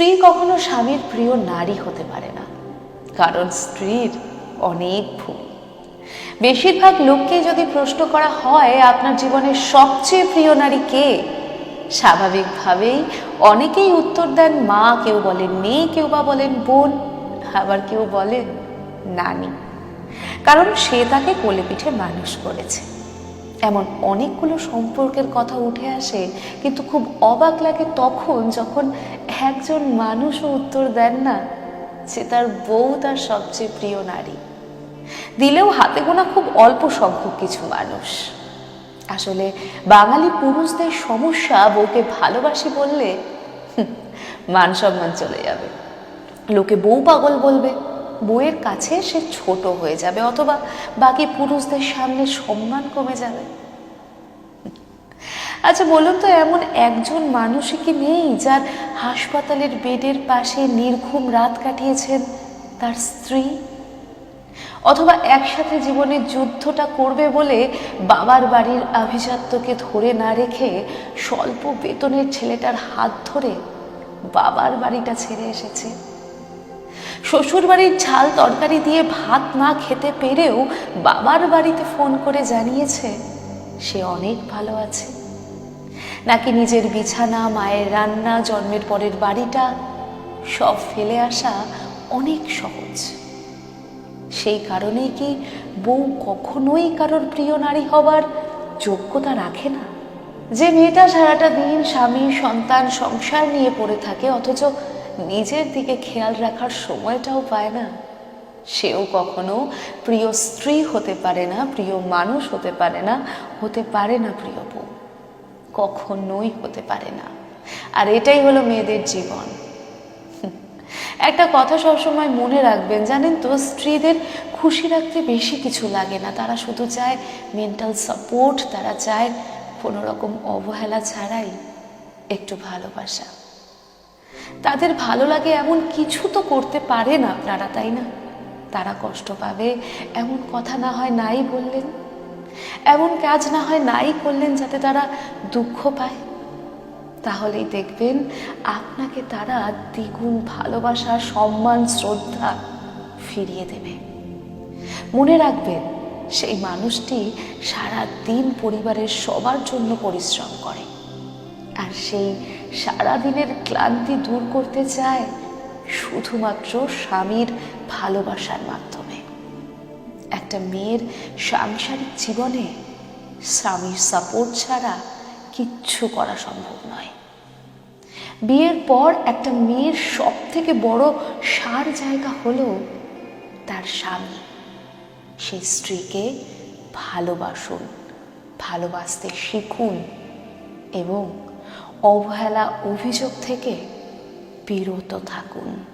স্ত্রী কখনো স্বামীর প্রিয় নারী হতে পারে না। কারণ স্ত্রীর অনেক ভুল। বেশিরভাগ লোককে যদি প্রশ্ন করা হয়, আপনার জীবনের সবচেয়ে প্রিয় নারী কে? স্বাভাবিকভাবেই অনেকেই উত্তর দেন, মা। কেউ বলেন, মেয়ে। কেউ বা বলেন, বোন। আবার কেউ বলেন, নানি। কারণ সে তাকে কোলে পিঠে মানুষ করেছে। এমন অনেকগুলো সম্পর্কের কথা উঠে আসে, কিন্তু খুব অবাক লাগে তখন যখন একজন মানুষও উত্তর দেন না সে তার বউ তার সবচেয়ে প্রিয় নারী। দিলেও হাতে গোনা খুব অল্প সংখ্যক কিছু মানুষ। আসলে বাঙালি পুরুষদের সমস্যা বউকে ভালোবাসি বললে মান সম্মান চলে যাবে। লোকে বউ পাগল বলবে, বউয়ের কাছে সে ছোট হয়ে যাবে অথবা বাকি পুরুষদের সামনে সম্মান কমে যাবে। আচ্ছা বলুন তো, এমন একজন মানুষই কি নেই যার হাসপাতালের বেডের পাশে নির্ঘুম রাত কাটিয়েছেন তার স্ত্রী? অথবা একসাথে জীবনের যুদ্ধটা করবে বলে বাবার বাড়ির আভিজাত্যকে ধরে না রেখে স্বল্প বেতনের ছেলেটার হাত ধরে বাবার বাড়িটা ছেড়ে এসেছে? শ্বশুর বাড়ির ঝাল তরকারি দিয়ে ভাত না খেতে পেরেও বাবার বাড়িতে ফোন করে জানিয়েছে, সে অনেক ভালো আছে। নাকি নিজের বিছানা, মায়ের রান্না, জন্মের পরের বাড়িটা, সব ফেলে আসা অনেক সহজ। সেই কারণেই কি বউ কখনোই কারোর প্রিয় নারী হবার যোগ্যতা রাখে না? যে মেয়েটা সারাটা দিন স্বামী, সন্তান, সংসার নিয়ে পড়ে থাকে, অথচ নিজের দিকে খেয়াল রাখার সময়টাও পায় না। সেও কখনো প্রিয় স্ত্রী হতে পারে না, প্রিয় মানুষ হতে পারে না, হতে পারে না প্রিয় বউ। কখনোই হতে পারে না। আর এটাই হলো মেয়েদের জীবন। একটা কথা সবসময় মনে রাখবেন, জানেন তো, স্ত্রীদের খুশি রাখতে বেশি কিছু লাগে না। তারা শুধু চায় মেন্টাল সাপোর্ট তারা চায় কোনো রকম অবহেলা ছাড়াই একটু ভালোবাসা। তাদের ভালো লাগে এমন কিছু তো করতে পারে না আপনারা, তাই না? তারা কষ্ট পাবে, এমন কথা না হয় নাই বললেন। এমন কাজ না হয় নাই করলেন যাতে তারা দুঃখ পায়। তাহলেই দেখবেন আপনাকে তারা দ্বিগুণ ভালোবাসা, সম্মান, শ্রদ্ধা ফিরিয়ে দেবে। মনে রাখবেন, সেই মানুষটি সারা দিন পরিবারের সবার জন্য পরিশ্রম করে। আর সেই সারা দিনের ক্লান্তি দূর করতে চায় শুধুমাত্র স্বামীর ভালোবাসার মাধ্যমে। একটা মেয়ের সাংসারিক জীবনে স্বামীর সাপোর্ট ছাড়া কিচ্ছু করা সম্ভব নয়। বিয়ের পর একটা মেয়ের সব থেকে বড় সার জায়গা হলো তার স্বামী। সেই স্ত্রীকে ভালোবাসুন, ভালোবাসতে শিখুন এবং অবহেলা অভিযোগ থেকে বিরত থাকুন।